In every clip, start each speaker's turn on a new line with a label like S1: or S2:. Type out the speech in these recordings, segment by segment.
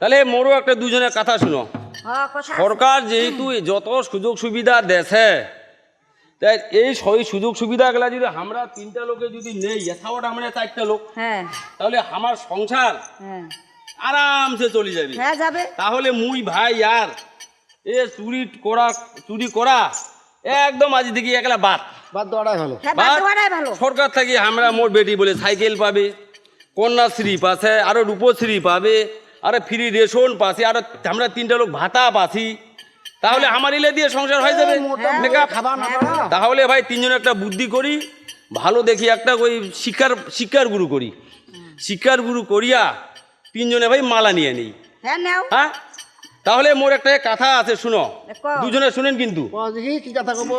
S1: তাহলে মোরও একটা দুজনের কথা শুনো।
S2: হ্যাঁ।
S1: সরকার যেহেতু যত সুযোগ সুবিধা দেছে তাই এই সই সুযোগ সুবিধাগুলা যদি আমরা তিনটা লোকে যদি নেই এথাওয়াট আমরা চারটা লোক
S2: হ্যাঁ।
S1: তাহলে আমার সংসার
S2: হ্যাঁ।
S1: আরামসে চলে যাবে।
S2: হ্যাঁ যাবে।
S1: তাহলে মুই ভাই আর এ চুরি করা চুরি করা একদম আজ দেখি একলা বাদ।
S3: বাদ ভালো।
S2: হ্যাঁ
S1: সরকার থেকে আমরা মোট বেটি বলে সাইকেল পাবে কন্যাশ্রী পাছে আরও রূপশ্রী পাবে আরও ফ্রি রেশন পাছে আরও আমরা তিনটা লোক ভাতা পাছি তাহলে আমার ইলে দিয়ে সংসার হয়ে যাবে।
S3: না পারা
S1: তাহলে ভাই তিনজন একটা বুদ্ধি করি ভালো দেখি একটা ওই শিক্ষার শিক্ষার গুরু করি। শিক্ষার গুরু করিয়া তিনজনে ভাই মালা নিয়ে নিই।
S2: হ্যাঁ
S1: হ্যাঁ? তাহলে মোর একটা কথা আছে শুনো। দুজনে শুনেন কিন্তু।
S3: বল কি কথা কব?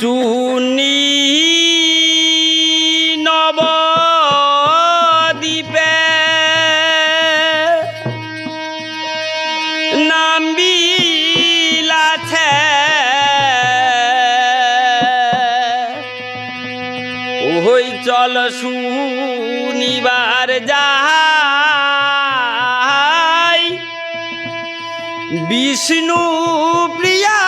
S1: চুনি নবদ্বীপে চল শুনিবার যাই। বিষ্ণু প্রিয়া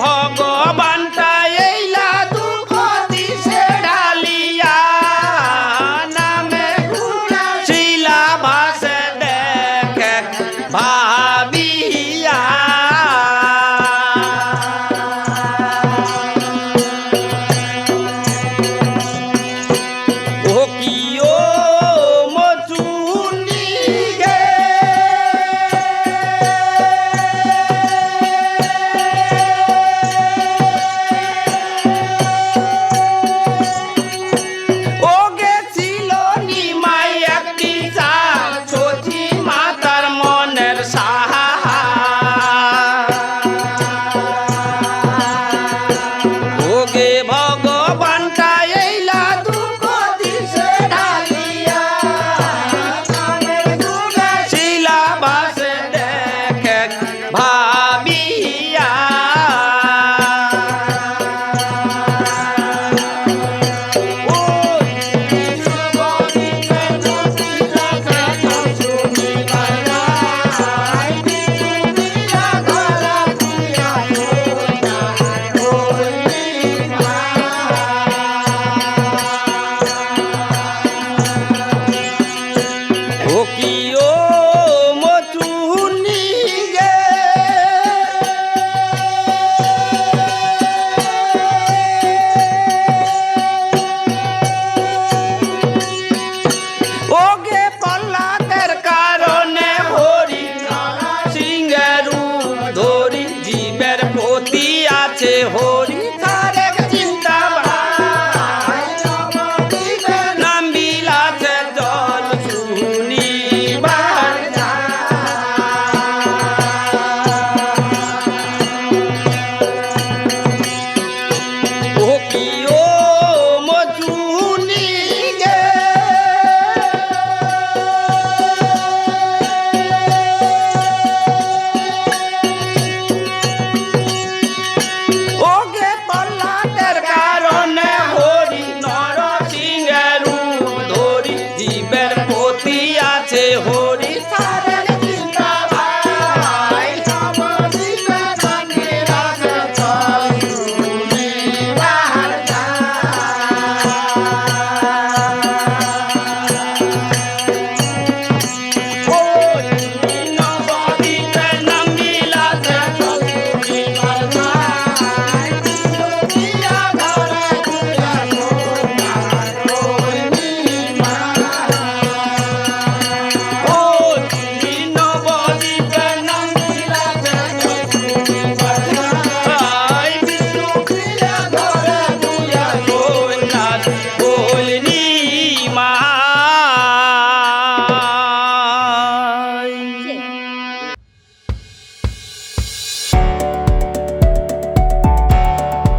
S1: ভগবানটা এইলা দুঃখ দিছে ঢালিয়া নামে শিলা ভাষে দেখে ভাবি